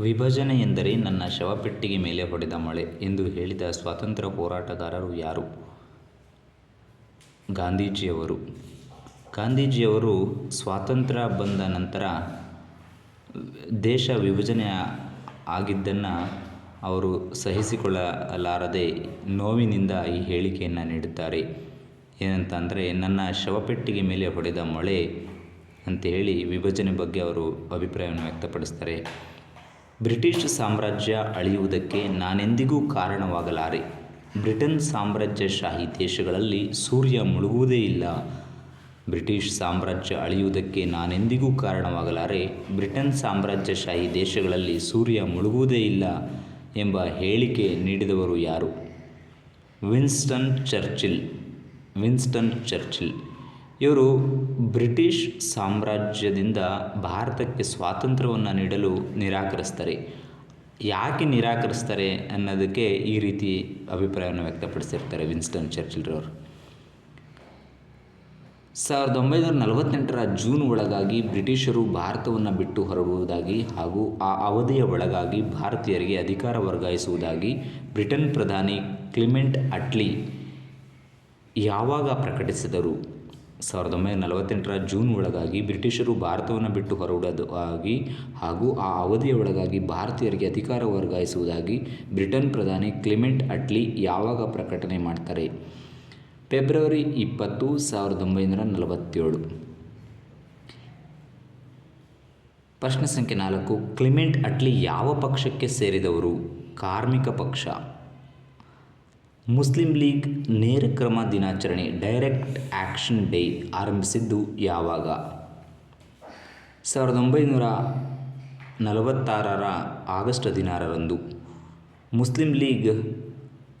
ವಿಭಜನೆ ಎಂದರೆ ನನ್ನ ಶವಪೆಟ್ಟಿಗೆ ಮೇಲೆ ಹೊಡೆದ ಮಳೆ ಎಂದು ಹೇಳಿದ ಸ್ವಾತಂತ್ರ್ಯ ಹೋರಾಟಗಾರರು ಯಾರು? ಗಾಂಧೀಜಿಯವರು. ಗಾಂಧೀಜಿಯವರು ಸ್ವಾತಂತ್ರ್ಯ ಬಂದ ನಂತರ ದೇಶ ವಿಭಜನೆ ಆಗಿದ್ದನ್ನು ಅವರು ಸಹಿಸಿಕೊಳ್ಳಲಾರದೆ ನೋವಿನಿಂದ ಈ ಹೇಳಿಕೆಯನ್ನು ನೀಡುತ್ತಾರೆ. ಏನಂತ ಅಂದರೆ ನನ್ನ ಶವಪೆಟ್ಟಿಗೆ ಮೇಲೆ ಹೊಡೆದ ಮಳೆ ಅಂತ ಹೇಳಿ ವಿಭಜನೆ ಬಗ್ಗೆ ಅವರು ಅಭಿಪ್ರಾಯವನ್ನು ವ್ಯಕ್ತಪಡಿಸ್ತಾರೆ. ಬ್ರಿಟಿಷ್ ಸಾಮ್ರಾಜ್ಯ ಅಳಿಯುವುದಕ್ಕೆ ನಾನೆಂದಿಗೂ ಕಾರಣವಾಗಲಾರೆ. ಬ್ರಿಟನ್ ಸಾಮ್ರಾಜ್ಯಶಾಹಿ ದೇಶಗಳಲ್ಲಿ ಸೂರ್ಯ ಮುಳುಗುವುದೇ ಇಲ್ಲ. ಬ್ರಿಟಿಷ್ ಸಾಮ್ರಾಜ್ಯ ಅಳಿಯುವುದಕ್ಕೆ ನಾನೆಂದಿಗೂ ಕಾರಣವಾಗಲಾರೆ. ಬ್ರಿಟನ್ ಸಾಮ್ರಾಜ್ಯಶಾಹಿ ದೇಶಗಳಲ್ಲಿ ಸೂರ್ಯ ಮುಳುಗುವುದೇ ಇಲ್ಲ ಎಂಬ ಹೇಳಿಕೆ ನೀಡಿದವರು ಯಾರು? Winston Churchill. Winston Churchill. ಇವರು ಬ್ರಿಟಿಷ್ ಸಾಮ್ರಾಜ್ಯದಿಂದ ಭಾರತಕ್ಕೆ ಸ್ವಾತಂತ್ರ್ಯವನ್ನು ನೀಡಲು ನಿರಾಕರಿಸ್ತಾರೆ. ಯಾಕೆ ನಿರಾಕರಿಸ್ತಾರೆ ಅನ್ನೋದಕ್ಕೆ ಈ ರೀತಿ ಅಭಿಪ್ರಾಯವನ್ನು ವ್ಯಕ್ತಪಡಿಸಿರ್ತಾರೆ ವಿನ್ಸ್ಟನ್ ಚರ್ಚಿಲ್ರವರು ಸಾವಿರದ ಒಂಬೈನೂರ ನಲವತ್ತೆಂಟರ ಜೂನ್ ಒಳಗಾಗಿ ಬ್ರಿಟಿಷರು ಭಾರತವನ್ನು ಬಿಟ್ಟು ಹೊರಡುವುದಾಗಿ ಹಾಗೂ ಆ ಅವಧಿಯ ಒಳಗಾಗಿ ಭಾರತೀಯರಿಗೆ ಅಧಿಕಾರ ವರ್ಗಾಯಿಸುವುದಾಗಿ ಬ್ರಿಟನ್ ಪ್ರಧಾನಿ ಕ್ಲಿಮೆಂಟ್ ಅಟ್ಲಿ ಯಾವಾಗ ಪ್ರಕಟಿಸಿದರು? ಸಾವಿರದ ಒಂಬೈನೂರ ನಲವತ್ತೆಂಟರ ಜೂನ್ ಒಳಗಾಗಿ ಬ್ರಿಟಿಷರು ಭಾರತವನ್ನು ಬಿಟ್ಟು ಹೊರಡುವುದಾಗಿ ಹಾಗೂ ಆ ಅವಧಿಯ ಒಳಗಾಗಿ ಭಾರತೀಯರಿಗೆ ಅಧಿಕಾರ ವರ್ಗಾಯಿಸುವುದಾಗಿ ಬ್ರಿಟನ್ ಪ್ರಧಾನಿ ಕ್ಲಿಮೆಂಟ್ ಅಟ್ಲಿ ಯಾವಾಗ ಪ್ರಕಟಣೆ ಮಾಡ್ತಾರೆ? ಫೆಬ್ರವರಿ ಇಪ್ಪತ್ತು, ಸಾವಿರದ ಒಂಬೈನೂರ ನಲವತ್ತೇಳು. ಪ್ರಶ್ನೆ ಸಂಖ್ಯೆ ನಾಲ್ಕು. ಕ್ಲಿಮೆಂಟ್ ಅಟ್ಲಿ ಯಾವ ಪಕ್ಷಕ್ಕೆ ಸೇರಿದವರು? ಕಾರ್ಮಿಕ ಪಕ್ಷ. ಮುಸ್ಲಿಂ ಲೀಗ್ ನೇರ ಕ್ರಮ ದಿನಾಚರಣೆ ಡೈರೆಕ್ಟ್ ಆ್ಯಕ್ಷನ್ ಡೇ ಆರಂಭಿಸಿದ್ದು ಯಾವಾಗ? ಸಾವಿರದ ಒಂಬೈನೂರ ನಲವತ್ತಾರರ ಆಗಸ್ಟ್ ಹದಿನಾರರಂದು. ಮುಸ್ಲಿಂ ಲೀಗ್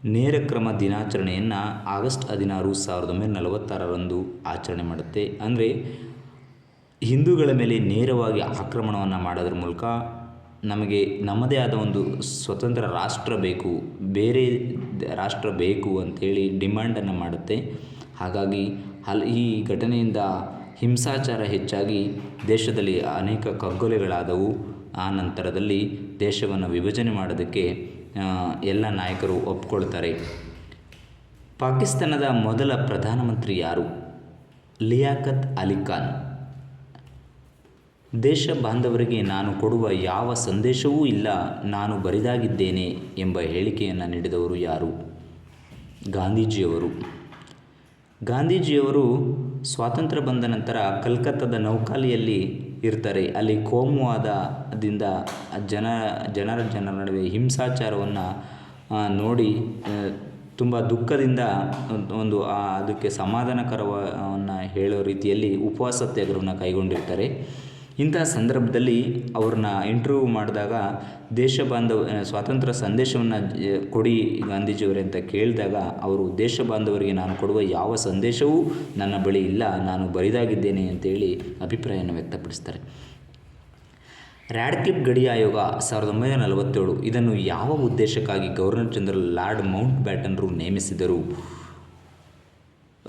ನೇರ ಕ್ರಮ ದಿನಾಚರಣೆಯನ್ನು ಆಗಸ್ಟ್ ಹದಿನಾರು ಸಾವಿರದ ಒಂಬೈನೂರ ನಲವತ್ತಾರರಂದು ಆಚರಣೆ ಮಾಡುತ್ತೆ. ಅಂದರೆ ಹಿಂದೂಗಳ ಮೇಲೆ ನೇರವಾಗಿ ಆಕ್ರಮಣವನ್ನು ಮಾಡೋದ್ರ ಮೂಲಕ ನಮಗೆ ನಮ್ಮದೇ ಆದ ಒಂದು ಸ್ವತಂತ್ರ ರಾಷ್ಟ್ರ ಬೇಕು, ಬೇರೆ ರಾಷ್ಟ್ರ ಬೇಕು ಅಂಥೇಳಿ ಡಿಮ್ಯಾಂಡನ್ನು ಮಾಡುತ್ತೆ. ಹಾಗಾಗಿ ಅಲ್ಲಿ ಈ ಘಟನೆಯಿಂದ ಹಿಂಸಾಚಾರ ಹೆಚ್ಚಾಗಿ ದೇಶದಲ್ಲಿ ಅನೇಕ ಕಗ್ಗೊಲೆಗಳಾದವು. ಆ ನಂತರದಲ್ಲಿ ದೇಶವನ್ನು ವಿಭಜನೆ ಮಾಡೋದಕ್ಕೆ ಎಲ್ಲ ನಾಯಕರು ಒಪ್ಕೊಳ್ತಾರೆ. ಪಾಕಿಸ್ತಾನದ ಮೊದಲ ಪ್ರಧಾನಮಂತ್ರಿ ಯಾರು? ಲಿಯಾಕತ್ ಅಲಿ ಖಾನ್. ದೇಶ ಬಾಂಧವರಿಗೆ ನಾನು ಕೊಡುವ ಯಾವ ಸಂದೇಶವೂ ಇಲ್ಲ, ನಾನು ಬರಿದಾಗಿದ್ದೇನೆ ಎಂಬ ಹೇಳಿಕೆಯನ್ನು ನೀಡಿದವರು ಯಾರು? ಗಾಂಧೀಜಿಯವರು. ಗಾಂಧೀಜಿಯವರು ಸ್ವಾತಂತ್ರ್ಯ ಬಂದ ನಂತರ ಕಲ್ಕತ್ತಾದ ನೌಕಾಲಿಯಲ್ಲಿ ಇರ್ತಾರೆ. ಅಲ್ಲಿ ಕೋಮುವಾದದಿಂದ ಜನ, ಜನರ ಜನರ ನಡುವೆ ಹಿಂಸಾಚಾರವನ್ನು ನೋಡಿ ತುಂಬ ದುಃಖದಿಂದ ಒಂದು ಅದಕ್ಕೆ ಸಮಾಧಾನಕರವನ್ನು ಹೇಳೋ ರೀತಿಯಲ್ಲಿ ಉಪವಾಸ ಸತ್ಯಾಗ್ರಹವನ್ನು ಕೈಗೊಂಡಿರ್ತಾರೆ. ಇಂತಹ ಸಂದರ್ಭದಲ್ಲಿ ಅವ್ರನ್ನ ಇಂಟರ್ವ್ಯೂ ಮಾಡಿದಾಗ ದೇಶ ಬಾಂಧವ ಸ್ವಾತಂತ್ರ್ಯ ಸಂದೇಶವನ್ನು ಕೊಡಿ ಗಾಂಧೀಜಿಯವರೇ ಅಂತ ಕೇಳಿದಾಗ ಅವರು ದೇಶ ಬಾಂಧವರಿಗೆ ನಾನು ಕೊಡುವ ಯಾವ ಸಂದೇಶವೂ ನನ್ನ ಬಳಿ ಇಲ್ಲ, ನಾನು ಬರಿದಾಗಿದ್ದೇನೆ ಅಂತೇಳಿ ಅಭಿಪ್ರಾಯವನ್ನು ವ್ಯಕ್ತಪಡಿಸ್ತಾರೆ. ರ್ಯಾಡ್ಕ್ಲಿಪ್ ಗಡಿ ಆಯೋಗ ಸಾವಿರದ ಒಂಬೈನೂರ ನಲವತ್ತೇಳು ಇದನ್ನು ಯಾವ ಉದ್ದೇಶಕ್ಕಾಗಿ ಗವರ್ನರ್ ಜನರಲ್ ಲಾರ್ಡ್ ಮೌಂಟ್ ಬ್ಯಾಟನ್ರು ನೇಮಿಸಿದರು?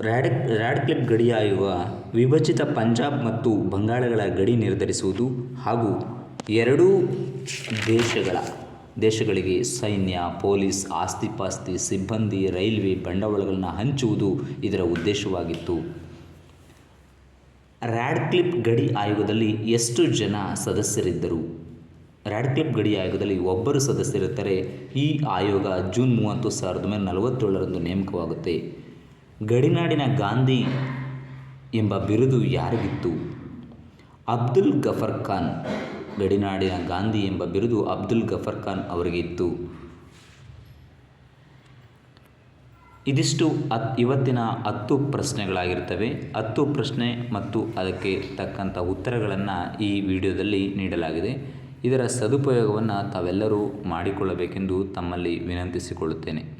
ರ್ಯಾಡ್ ಕ್ಲಿಪ್ ಗಡಿ ಆಯೋಗ ವಿಭಜಿತ ಪಂಜಾಬ್ ಮತ್ತು ಬಂಗಾಳಗಳ ಗಡಿ ನಿರ್ಧರಿಸುವುದು ಹಾಗೂ ಎರಡೂ ದೇಶಗಳ, ದೇಶಗಳಿಗೆ ಸೈನ್ಯ, ಪೊಲೀಸ್, ಆಸ್ತಿಪಾಸ್ತಿ, ಸಿಬ್ಬಂದಿ, ರೈಲ್ವೆ ಬಂಡವಾಳಗಳನ್ನು ಹಂಚುವುದು ಇದರ ಉದ್ದೇಶವಾಗಿತ್ತು. ರ್ಯಾಡ್ಕ್ಲಿಪ್ ಗಡಿ ಆಯೋಗದಲ್ಲಿ ಎಷ್ಟು ಜನ ಸದಸ್ಯರಿದ್ದರು? ರ್ಯಾಡ್ಕ್ಲಿಪ್ ಗಡಿ ಆಯೋಗದಲ್ಲಿ ಒಬ್ಬರು ಸದಸ್ಯರಿದ್ದರೆ ಈ ಆಯೋಗ ಜೂನ್ ಮೂವತ್ತು, ಸಾವಿರದ ಒಂಬೈನೂರ ನಲವತ್ತೇಳರಂದು ನೇಮಕವಾಗುತ್ತೆ. ಗಡಿನಾಡಿನ ಗಾಂಧಿ ಎಂಬ ಬಿರುದು ಯಾರಿಗಿತ್ತು? ಅಬ್ದುಲ್ ಗಫರ್ ಖಾನ್. ಗಡಿನಾಡಿನ ಗಾಂಧಿ ಎಂಬ ಬಿರುದು ಅಬ್ದುಲ್ ಗಫರ್ ಖಾನ್ ಅವರಿಗಿತ್ತು ಇದಿಷ್ಟು ಅತ್ ಇವತ್ತಿನ ಹತ್ತು ಪ್ರಶ್ನೆಗಳಾಗಿರ್ತವೆ. ಹತ್ತು ಪ್ರಶ್ನೆ ಮತ್ತು ಅದಕ್ಕೆ ತಕ್ಕಂಥ ಉತ್ತರಗಳನ್ನು ಈ ವಿಡಿಯೋದಲ್ಲಿ ನೀಡಲಾಗಿದೆ. ಇದರ ಸದುಪಯೋಗವನ್ನು ತಾವೆಲ್ಲರೂ ಮಾಡಿಕೊಳ್ಳಬೇಕೆಂದು ತಮ್ಮಲ್ಲಿ ವಿನಂತಿಸಿಕೊಳ್ಳುತ್ತೇನೆ.